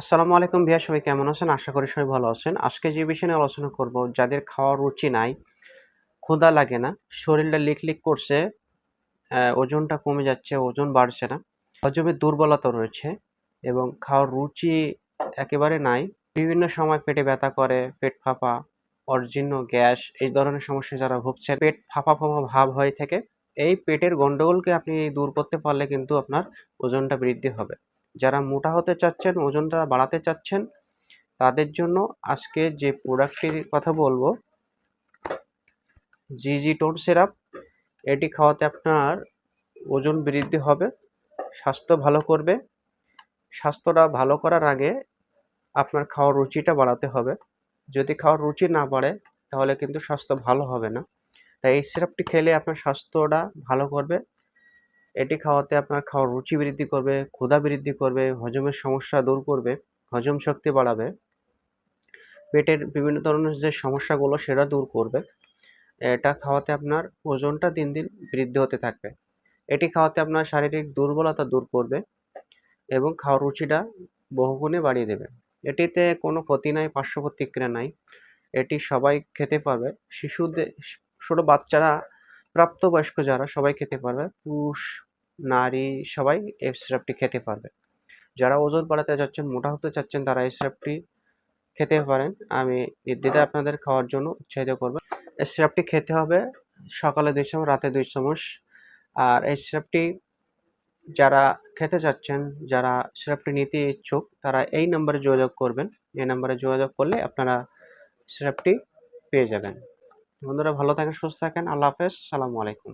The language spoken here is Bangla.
আসসালামু আলাইকুম ভাইয়া, সবাই কেমন আছেন? আশা করি সবাই ভালো আছেন। আজকে যে বিষয় নিয়ে আলোচনা করব, যাদের খাওয়ার রুচি নাই, ক্ষুধা লাগে না, শরীরটা লিক লিক করছে ওজনটা কমে যাচ্ছে, ওজন বাড়ছে না হজমের দুর্বলতা রয়েছে এবং খাওয়ার রুচি একেবারে নাই, বিভিন্ন সময় পেটে ব্যথা করে, পেট ফাঁপা অর্জিন্য গ্যাস, এই ধরনের সমস্যা যারা ভুগছে পেট ফাঁপা ফাঁপা ভাব হয়ে থাকে, এই পেটের গন্ডগোলকে আপনি দূর করতে পারলে কিন্তু আপনার ওজনটা বৃদ্ধি হবে। যারা মোটা হতে চাচ্ছেন, ওজনটা বাড়াতে চাচ্ছেন, তাদের জন্য আজকে যে প্রোডাক্টটির কথা বলব জি জি টোন সিরাপ এটি খাওয়াতে আপনার ওজন বৃদ্ধি হবে, স্বাস্থ্য ভালো করবে, স্বাস্থ্যটা ভালো করার আগে আপনার খাওয়ার রুচিটা বাড়াতে হবে। যদি খাওয়ার রুচি না বাড়ে, তাহলে কিন্তু স্বাস্থ্য ভালো হবে না। তাই এই সিরাপটি খেলে আপনার স্বাস্থ্যটা ভালো করবে এটি খাওয়াতে আপনার খাওয়ার রুচি বৃদ্ধি করবে, ক্ষুধা বৃদ্ধি করবে, হজমের সমস্যা দূর করবে, হজম শক্তি বাড়াবে। পেটের বিভিন্ন ধরনের যে সমস্যাগুলো, সেটা দূর করবে। এটা খাওয়াতে আপনার ওজনটা দিন দিন বৃদ্ধি হতে থাকবে। এটি খাওয়াতে আপনার শারীরিক দুর্বলতা দূর করবে এবং খাওয়ার রুচিটা বহুগুণে বাড়িয়ে দেবে। এটিতে কোনো ক্ষতি নাই, পার্শ্ব প্রতিক্রিয়া নাই। এটি সবাই খেতে পারবে। শিশুদের, ছোটো বাচ্চারা, প্রাপ্তবয়স্ক যারা, সবাই খেতে পারবে। পুরুষ নারী সবাই এই সিরাপটি খেতে পারবে। যারা ওজন বাড়াতে চাচ্ছেন, মোটা হতে চাচ্ছেন, তারা এই সিরাপটি খেতে পারেন। আমি নির্দ্বিধায় আপনাদের খাওয়ার জন্য উৎসাহিত করব। এই সিরাপটি খেতে হবে সকালে দুই চামচ, রাতে দুই চামচ। আর এই সিরাপটি যারা খেতে চাচ্ছেন, যারা সিরাপটি নিতে ইচ্ছুক, তারা এই নম্বরে যোগাযোগ করবেন। এই নম্বরে যোগাযোগ করলে আপনারা সিরাপটি পেয়ে যাবেন। বন্ধুরা, ভালো থাকেন, সুস্থ থাকেন। আল্লাহ হাফেজ। সালামু আলাইকুম।